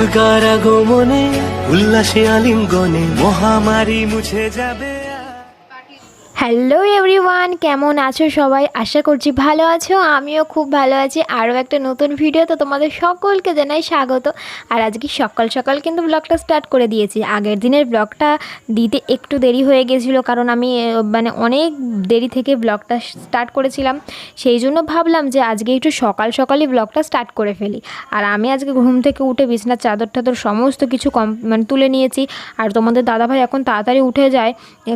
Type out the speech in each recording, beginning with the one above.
দুর্গার আগমনে উল্লাসে আলিঙ্গনে মহামারী মুছে যাবে। হ্যালো এভরিওয়ান কেমন আছো সবাই? আশা করছি ভালো আছো। আমিও খুব ভালো আছি। আরও একটা নতুন ভিডিও তো তোমাদের সকলকে জানাই স্বাগত। আর আজকে সকাল সকাল কিন্তু ব্লগটা স্টার্ট করে দিয়েছি। আগের দিনের ব্লগটা দিতে একটু দেরি হয়ে গেছিল, কারণ আমি মানে অনেক দেরি থেকে ব্লগটা স্টার্ট করেছিলাম। সেই জন্য ভাবলাম যে আজকে একটু সকাল সকালই ব্লগটা স্টার্ট করে ফেলি। আর আমি আজকে ঘুম থেকে উঠে বিছনার চাদর টাদর সমস্ত কিছু কম মানে তুলে নিয়েছি। আর তোমাদের দাদাভাই এখন তাড়াতাড়ি উঠে যায়।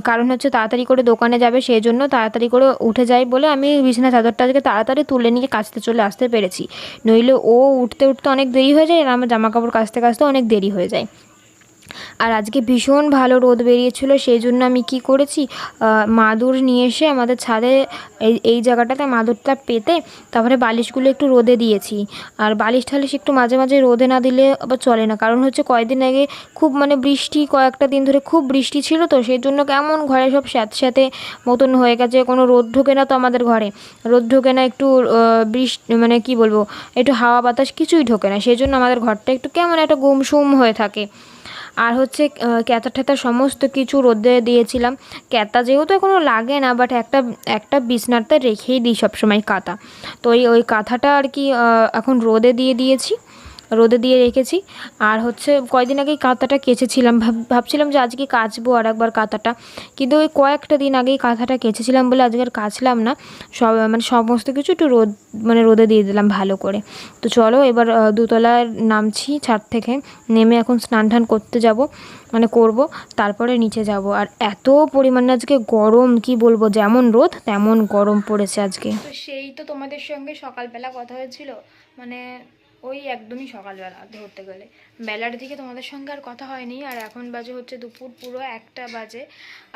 কারণ হচ্ছে তাড়াতাড়ি করে দোকানে যাবে সেই জন্য তাড়াতাড়ি করে উঠে যায় বলে আমি বিছানা চাদরটা আজকে তাড়াতাড়ি তুলে নিয়ে কাচতে চলে আসতে পেরেছি। নইলে ও উঠতে উঠতে অনেক দেরি হয়ে যায় আর আমার জামা কাপড় কাচতে কাচতে অনেক দেরি হয়ে যায়। আর আজকে ভীষণ ভালো রোদ বেরিয়েছিল, সেই জন্য আমি কি করেছি মাদুর নিয়ে এসে আমাদের ছাদে এই এই জায়গাটাতে মাদুরটা পেতে তারপরে বালিশগুলো একটু রোদে দিয়েছি। আর বালিশ টালিশ একটু মাঝে মাঝে রোদে না দিলে আবার চলে না। কারণ হচ্ছে কয়েকদিন আগে খুব মানে বৃষ্টি, কয়েকটা দিন ধরে খুব বৃষ্টি ছিল তো, সেই জন্য কেমন ঘরে সব স্যাঁতে স্যাঁতে মতন হয়ে গেছে, কোনো রোদ ঢোকে না তো আমাদের ঘরে। রোদ ঢোকে না একটু বৃষ্টি মানে কি বলব, একটু হাওয়া বাতাস কিছুই ঢোকে না। সেই জন্য আমাদের ঘরটা একটু কেমন একটা গুমসুম হয়ে থাকে। আর হচ্ছে ক্যাতা ঠ্যাতা সমস্ত কিছু রোদে দিয়েছিলাম। ক্যাতা যেহেতু এখনও লাগে না বাট একটা একটা বিছনাতে রেখেই দিই সবসময় কাঁথা। তো ওই ওই কাঁথাটা আর কি এখন রোদে দিয়ে দিয়েছি। রোদে দিয়ে রেখেছি। আর হচ্ছে কয়দিন আগেই কাঁথাটা কেচেছিলাম। ভাব- ভাবছিলাম যে আজকে কাচবো আর একবার কাঁথাটা। কিন্তু ওই কয়েকটা দিন আগেই কাঁথাটা কেচেছিলাম বলে আজকে আর কাচলাম না। সব মানে সমস্ত কিছু একটু রোদ মানে রোদে দিয়ে দিলাম ভালো করে। তো চলো এবার আহ, দোতলায় নামছি ছাদ থেকে। নেমে এখন স্নান টান করতে যাব মানে করব। তারপরে নিচে যাব। আর এত পরিমাণে আজকে গরম কি বলব? যেমন রোদ তেমন গরম পড়েছে আজকে। সেই তো তোমাদের সঙ্গে সকালবেলা কথা হয়েছিল। মানে ওই একদমই সকালবেলা ধরতে গেলে। বেলার দিকে তোমাদের সঙ্গে আর কথা হয়নি, আর এখন বাজে হচ্ছে দুপুর পুরো একটা বাজে।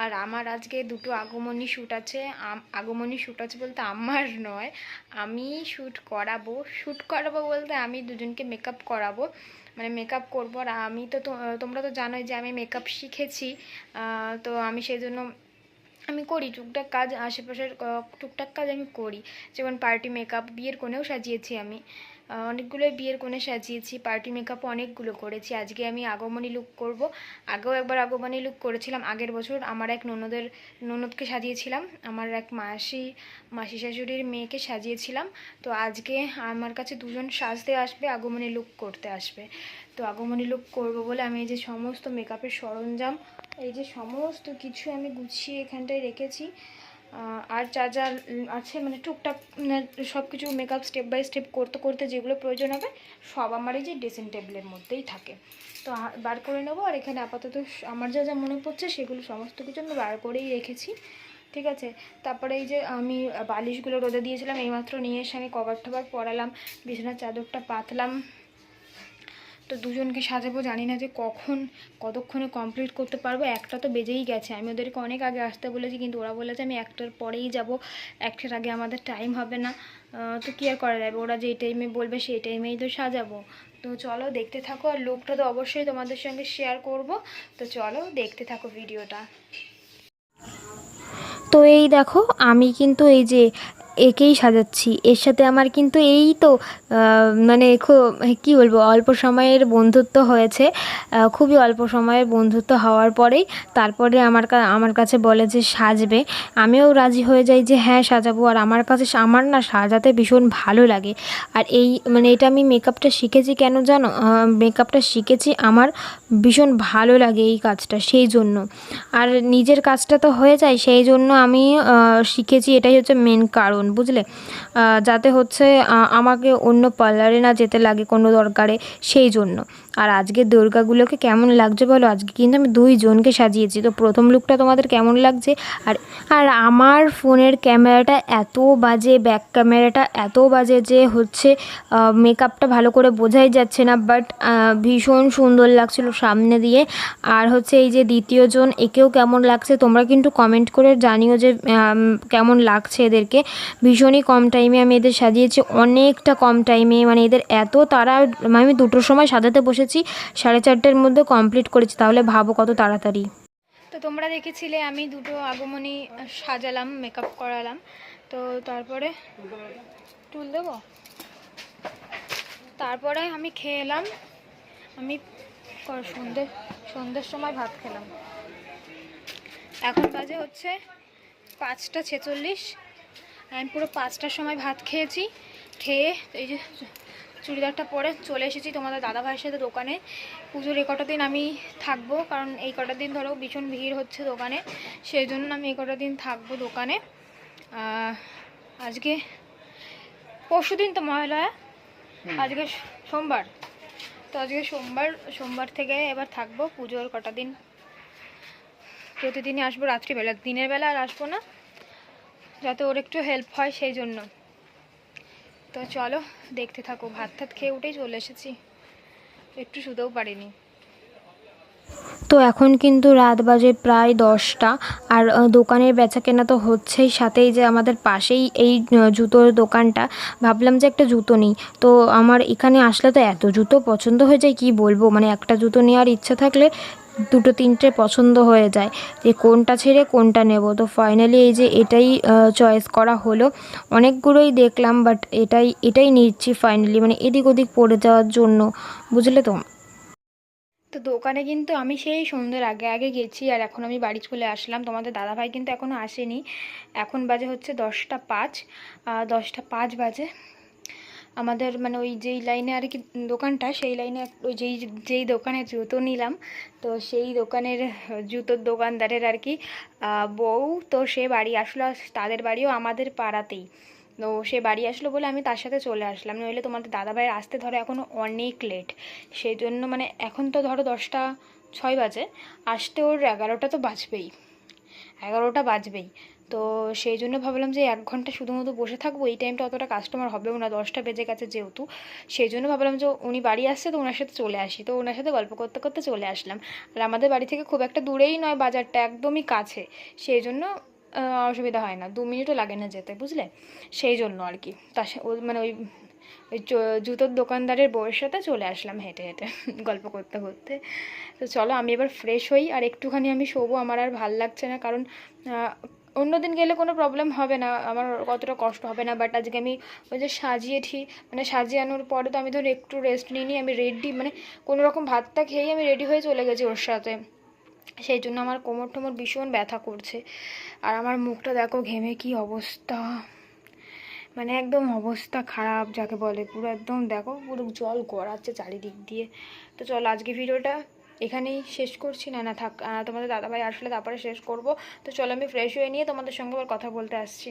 আর আমার আজকে দুটো আগমনী শ্যুট আছে। আগমনী শ্যুট আছে বলতে আমার নয়, আমি শ্যুট করাবো। শ্যুট করাবো বলতে আমি দুজনকে মেকআপ করাবো। মানে মেকআপ করব। আর আমি তো তোমরা তো জানোই যে আমি মেকআপ শিখেছি তো আমি সেই জন্য আমি করি, টুকটাক কাজ, আশেপাশের টুকটাক কাজ আমি করি। যেমন পার্টি মেকআপ, বিয়ের কোণেও সাজিয়েছি আমি। অনেকগুলোই বিয়ের কোণে সাজিয়েছি, পার্টি মেকআপ অনেকগুলো করেছি। আজকে আমি আগমনী লুক করব। আগেও একবার আগমনী লুক করেছিলাম। আগের বছর আমার এক ননদের, ননদকে সাজিয়েছিলাম। আমার এক মাসি মাসি শাশুড়ির মেয়েকে সাজিয়েছিলাম। তো আজকে আমার কাছে দুজন সাজতে আসবে, আগমনী লুক করতে আসবে। তো আগমনী লুক করব বলে আমি এই যে সমস্ত মেকআপের সরঞ্জাম, এই যে সমস্ত কিছু আমি গুছিয়ে এখানটায় রেখেছি। আর যা যা আছে মানে টুকটাক সব কিছু মেকআপ স্টেপ বাই স্টেপ করতে করতে যেগুলো প্রয়োজন হবে, সব আমার এই যে ড্রেসিং টেবিলের মধ্যেই থাকে। তো বার করে নেব, আর এখানে আপাতত আমার যা যা মনে পড়ছে, সেগুলো সমস্ত কিছু আমি বার করেই রেখেছি। ঠিক আছে? তারপরে এই যে আমি বালিশগুলো রোদে দিয়েছিলাম, এইমাত্র নিয়ে এসে আমি কভার টভার পরালাম, বিছানার চাদরটা পাতলাম। তো দুজনকে সাজাবো, জানি না যে কখন, কতক্ষণে কমপ্লিট করতে পারব। একটা তো বেজেই গেছে। আমি ওদেরকে অনেক আগে আসতে বলেছি, কিন্তু ওরা বলেছে আমি একটার পরেই যাব। একটার আগে আমাদের টাইম হবে না। তো কী আর করা যাবে? ওরা যেই টাইমে বলবে, সেই টাইমেই তো সাজাবো। তো চলো, দেখতে থাকো। আর লুকটা তো অবশ্যই তোমাদের সঙ্গে শেয়ার করব। তো চলো, দেখতে থাকো ভিডিওটা তো এই দেখো, আমি কিন্তু এই যে একেই সাজাচ্ছি। এর সাথে আমার কিন্তু এই তো মানে কী বলব, অল্প সময়ের বন্ধুত্ব হয়েছে। খুবই অল্প সময়ের বন্ধুত্ব হওয়ার পরেই তারপরে আমার আমার কাছে বলে যে সাজবে। আমিও রাজি হয়ে যাই যে হ্যাঁ সাজাবো। আর আমার কাছে আমার না সাজাতে ভীষণ ভালো লাগে। আর এই মানে এটা আমি মেকআপটা শিখেছি কেন জানো? মেকআপটা শিখেছি আমার ভীষণ ভালো লাগে এই কাজটা, সেই জন্য। আর নিজের কাজটা তো হয়ে যায়, সেই জন্য আমি শিখেছি। এটাই হচ্ছে মেন কারণ। বুঝলে? যাতে হচ্ছে আমাকে অন্য পার্লারে না যেতে লাগে কোনো দরকারে সেই জন্য। আর আজকে দুর্গাগুলোকে কেমন লাগছে বলো? আজকে কিন্তু আমি দুইজনকে সাজিয়েছি। তো প্রথম লুকটা তোমাদের কেমন লাগছে? আর আর আমার ফোনের ক্যামেরাটা এত বাজে ব্যাক ক্যামেরাটা এত বাজে যে হচ্ছে মেকআপটা ভালো করে বোঝাই যাচ্ছে না বাট ভীষণ সুন্দর লাগছিল সামনে দিয়ে। আর হচ্ছে এই যে দ্বিতীয়জন একেও কেমন লাগছে? তোমরা কিন্তু কমেন্ট করে জানিও যে কেমন লাগছে এদেরকে। ভীষণই কম টাইমে আমি এদের সাজিয়েছি। অনেকটা কম টাইমে মানে এদের এত তারা, আমি দুটোর সময় সাজাতে বসেছি। সাড়ে চারটের মধ্যে কমপ্লিট করেছি, তাহলে ভাবো কত তাড়াতাড়ি। তো তোমরা দেখেছিলে, আমি দুটো আগমনী সাজালাম মেকআপ করালাম। তো তারপরে টুল দেবো? তারপরে আমি খেয়ে এলাম আমি ক- সন্ধে, সন্ধ্যের সময় ভাত খেলাম। এখন বাজে হচ্ছে পাঁচটা ছেচল্লিশ, আমি পুরো পাঁচটার সময় ভাত খেয়েছি, খেয়ে এই যে চুড়িদারটা পরে চলে এসেছি তোমাদের দাদা ভাইয়ের সাথে দোকানে। পুজোর এই কটা দিন আমি থাকব কারণ এই কটা দিন ধরো ভীষণ ভিড় হচ্ছে দোকানে সেই জন্য আমি এই কটা দিন থাকব দোকানে। আজকে পরশু দিন তো মহালয়া আজকে সোমবার। তো আজকে সোমবার সোমবার থেকে এবার থাকব পুজোর কটা দিন। প্রতিদিনই আসব রাত্রিবেলা দিনের বেলা আর আসব না যাতে ওর একটু হেল্প হয় সেই জন্য। তো চলো, দেখতে থাকো। ভাত টাত খেয়ে উঠেই চলে এসেছি। একটু শুতেও পারিনি। তো এখন কিন্তু রাত বাজে প্রায় দশটা, আর দোকানের বেচা কেনা তো হচ্ছেই, সাথেই যে আমাদের পাশেই এই জুতোর দোকানটা। ভাবলাম যে একটা জুতো নিই। তো আমার এখানে আসলে তো এত জুতো পছন্দ হয়ে যায়, কি বলব? মানে একটা জুতো নেওয়ার ইচ্ছা থাকলে দুটো তিনটে পছন্দ হয়ে যায় যে কোনটা ছেড়ে কোনটা নেব। তো ফাইনালি এই যে এটাই চয়েস করা হলো। অনেকগুলোই দেখলাম বাট এটাই এটাই নিচ্ছি ফাইনালি মানে এদিক ওদিক পড়ে যাওয়ার জন্য। বুঝলে তো? তো দোকানে কিন্তু আমি সেই সন্ধ্যের আগে আগে গেছি আর এখন আমি বাড়ি চলে আসলাম। তোমাদের দাদাভাই কিন্তু এখনও আসেনি। এখন বাজে হচ্ছে দশটা পাঁচ দশটা পাঁচ বাজে। আমাদের মানে ওই যেই লাইনে আর কি দোকানটা, সেই লাইনে ওই যেই যেই দোকানে জুতো নিলাম। তো সেই দোকানের জুতোর দোকানদারের আর কি বউ তো সে বাড়ি আসলো তাদের বাড়িও আমাদের পাড়াতেই। তো সে বাড়ি আসলো বলে আমি তার সাথে চলে আসলাম। নইলে তোমাদের দাদাভাইয়ের আসতে ধরো এখনও অনেক লেট সেই জন্য মানে এখন তো ধরো দশটা, ছয় বাজে। আসতে ওর এগারোটা তো বাজবেই। এগারোটা বাজবেই। তো সেই জন্য ভাবলাম যে এক ঘণ্টা শুধুমাত্র বসে থাকব, এই টাইমটা অতটা কাস্টমার হবেও না, দশটা বেজে গেছে যেহেতু। সেই জন্য ভাবলাম যে উনি বাড়ি আসছে তো ওনার সাথে চলে আসি। তো ওনার সাথে গল্প করতে করতে চলে আসলাম। আর আমাদের বাড়ি থেকে খুব একটা দূরেই নয়, বাজারটা একদমই কাছে। সেই জন্য অসুবিধা হয় না, দু মিনিটও লাগে না যেতে, বুঝলে? সেই জন্য আর কি। তার মানে ওই জুতোর দোকানদারের বউয়ের সাথে চলে আসলাম হেঁটে হেঁটে, গল্প করতে করতে। তো চলো আমি এবার ফ্রেশ হই, আর একটুখানি আমি শোবো, আমার আর ভালো লাগছে না। কারণ অন্যদিন গেলে কোনো প্রবলেম হবে না। আমার কতটা কষ্ট হবে না। বাট আজকে আমি ওই যে সাজিয়ে ঠিক মানে সাজিয়ানোর পরে তো আমি ধর একটু রেস্ট নিই আমি রেডি মানে কোনো রকম ভাতটা খেয়েই আমি রেডি হয়ে চলে গেছি ওর সাথে। সেই জন্য আমার কোমর টোমর ভীষণ ব্যথা করছে। আর আমার মুখটা দেখো ঘেমে কি অবস্থা। মানে একদম অবস্থা খারাপ যাকে বলে। পুরো একদম দেখো, পুরো জল গড়াচ্ছে চারিদিক দিয়ে। তো চলো আজকে ভিডিওটা এখানেই শেষ করছি। না না, থাক তোমাদের দাদাভাই আসলে তারপরে শেষ করব। তো চলো, আমি ফ্রেশ হয়ে নিয়ে তোমাদের সঙ্গে আবার কথা বলতে আসছি।